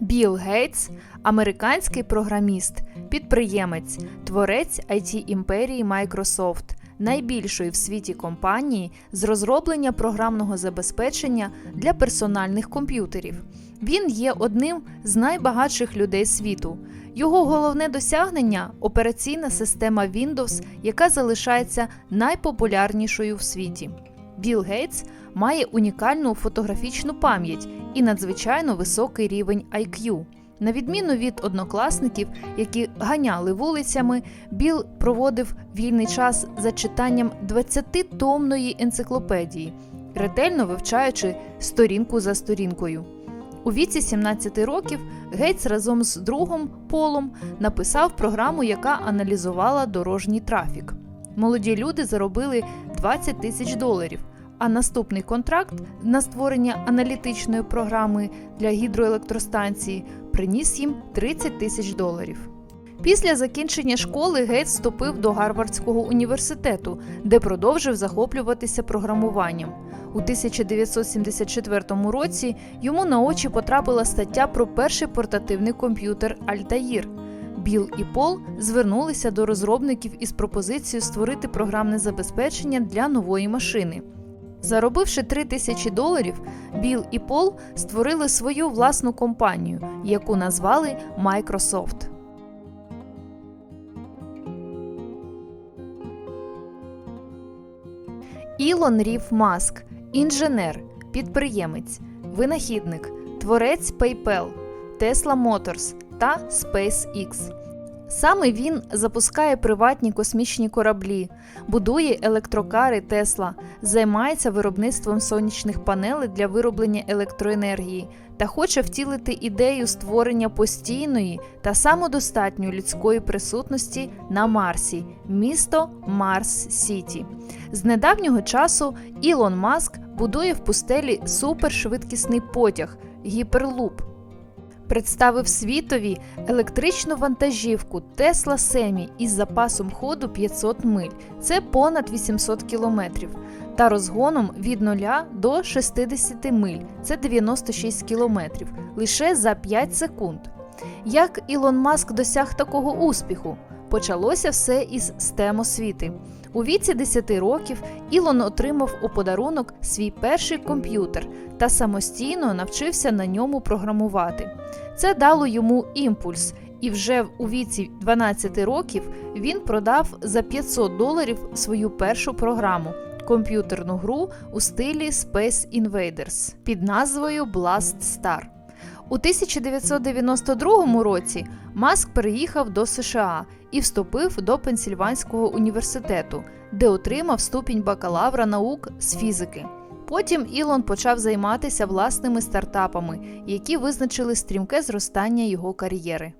Білл Гейтс американський програміст, підприємець, творець it імперії Microsoft, найбільшої в світі компанії з розроблення програмного забезпечення для персональних комп'ютерів. Він є одним з найбагатших людей світу. Його головне досягнення операційна система Windows, яка залишається найпопулярнішою в світі. Білл Гейтс має унікальну фотографічну пам'ять і надзвичайно високий рівень IQ. На відміну від однокласників, які ганяли вулицями, Біл проводив вільний час за читанням 20-томної енциклопедії, ретельно вивчаючи сторінку за сторінкою. У віці 17 років Гейтс разом з другом Полом написав програму, яка аналізувала дорожній трафік. Молоді люди заробили 20 тисяч доларів, а наступний контракт на створення аналітичної програми для гідроелектростанції приніс їм 30 тисяч доларів. Після закінчення школи Гейтс вступив до Гарвардського університету, де продовжив захоплюватися програмуванням. У 1974 році йому на очі потрапила стаття про перший портативний комп'ютер Altair. Біл і Пол звернулися до розробників із пропозицією створити програмне забезпечення для нової машини. Заробивши 3 тисячі доларів, Біл і Пол створили свою власну компанію, яку назвали Microsoft. Ілон Рів Маск інженер, підприємець, винахідник, творець PayPal, Tesla Motors та SpaceX. Саме він запускає приватні космічні кораблі, будує електрокари Тесла, займається виробництвом сонячних панелей для вироблення електроенергії та хоче втілити ідею створення постійної та самодостатньої людської присутності на Марсі, місто Марс Сіті. З недавнього часу Ілон Маск будує в пустелі супершвидкісний потяг гіперлуп представив світові електричну вантажівку Тесла Семі із запасом ходу 500 миль, це понад 800 кілометрів, та розгоном від 0 до 60 миль, це 96 кілометрів, лише за 5 секунд. Як Ілон Маск досяг такого успіху? Почалося все із STEM освіти. У віці 10 років Ілон отримав у подарунок свій перший комп'ютер та самостійно навчився на ньому програмувати. Це дало йому імпульс, і вже у віці 12 років він продав за 500 доларів свою першу програму комп'ютерну гру у стилі Space Invaders під назвою Blast Star. У 1992 році Маск переїхав до США і вступив до Пенсільванського університету, де отримав ступінь бакалавра наук з фізики. Потім Ілон почав займатися власними стартапами, які визначили стрімке зростання його кар'єри.